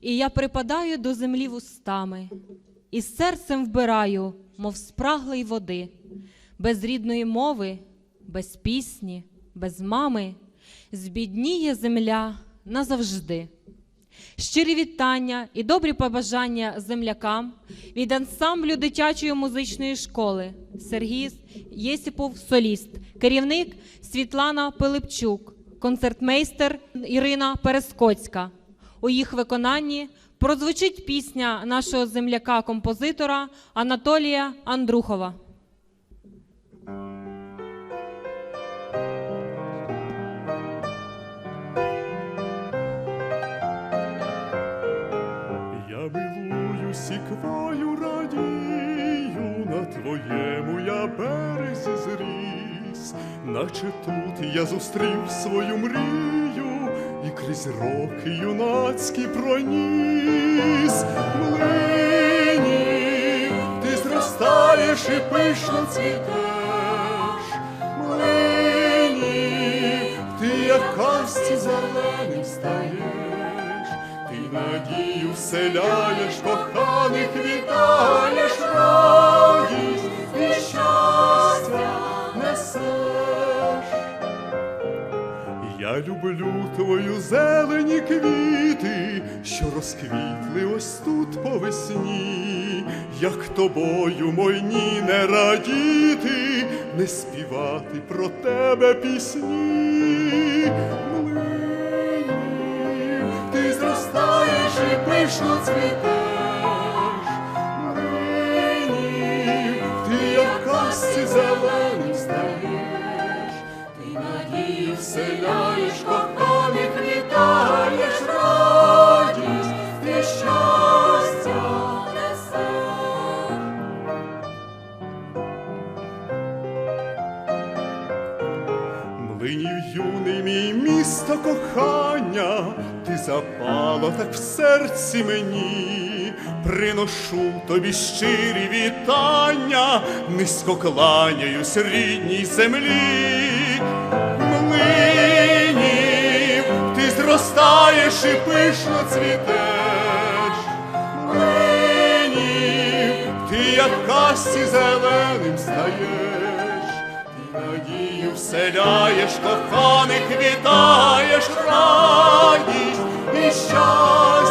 І я припадаю до землі вустами, і серцем вбираю, мов спраглий води, без рідної мови, без пісні, без мами, збідніє земля назавжди. Щирі вітання і добрі побажання землякам від ансамблю дитячої музичної школи Сергій Єсипов Соліст, керівник Світлана Пилипчук, концертмейстер Ірина Перескоцька. У їх виконанні прозвучить пісня нашого земляка-композитора Анатолія Андрухова. Я милуюсь іквою радію, на твоєму я березі зріс, наче тут я зустрів свою мрію крізь роки юнацькі проніс. Млині, ти зростаєш і пишно цвітеш. Млині, ти як касті зеленим стаєш. Ти надію вселяєш, коханих вітаєш, радість і щастя несеш. Я люблю твою зелені квіти, що розквітли ось тут по весні, як тобою мойні не радіти, не співати про тебе пісні. Млині, ти зростаєш і пишно цвітеш. Млині, ти як касті зеленим стаєш. Ти Млинів юний мій місто кохання, ти запала так в серці мені, приношу тобі щирі вітання, низько кланяюсь рідній землі. Млинів, ти зростаєш і пишно цвітеш. Млинів, ти як касі зеленим стаєш. Вселяєш, коханих вітаєш, радість і щастя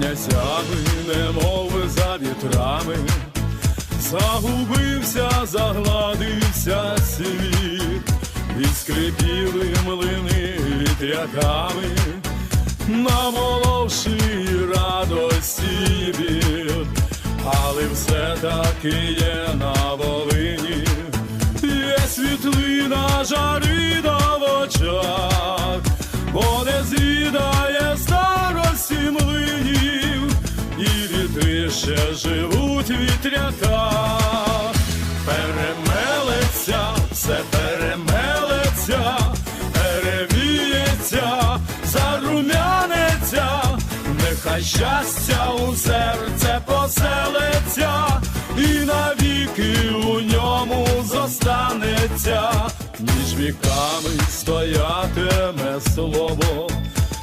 За князями, немов за вітрами, загубився, загладився світ, і скрипіли млини вітряками, намоловши радості біль, але все таки є на Волині, є світлина жари на очах, ще живуть вітряка. Перемелеться, все перемелеться, перевіється, зарум'янеться, нехай щастя у серце поселиться, і навіки у ньому зостанеться, між віками стоятиме слово,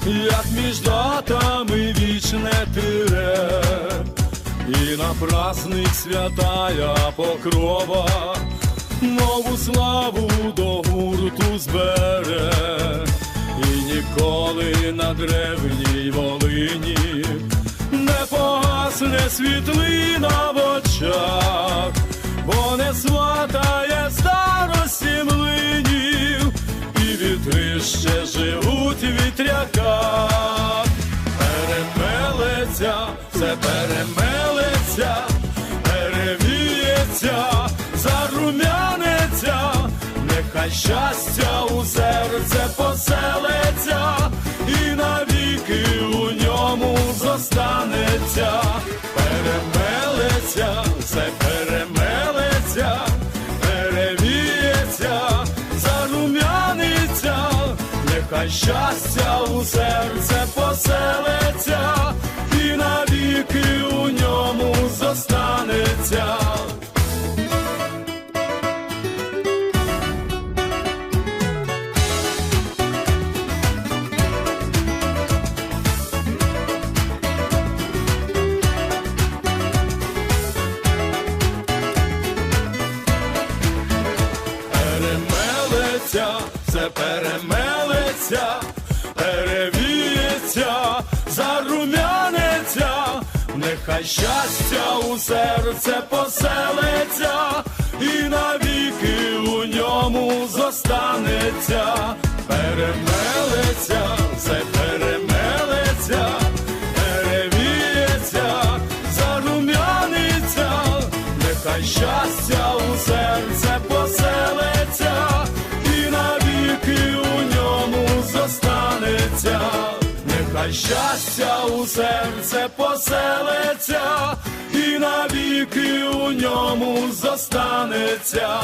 як між датами праздник святая покрова, нову славу до гурту збере, і ніколи на древній Волині не погасне світлина в очах, бо не сватає старості млинів, і вітри ще живуть в вітряках. Перемелеться, щастя у серце поселиться, і навіки у ньому зостанеться, перемелеться, все перемелеться, перевіється, зарум'яниться, нехай щастя у серце поселиться. Перемелеться, все перемелеться, перевіється, зарум'янеться, нехай щастя у серце поселиться, і навіки у ньому зостанеться, перемелеться, все перемелеться, перевіється, зарум'яниться, нехай щастя щастя у серце поселиться, і навіки у ньому зостанеться.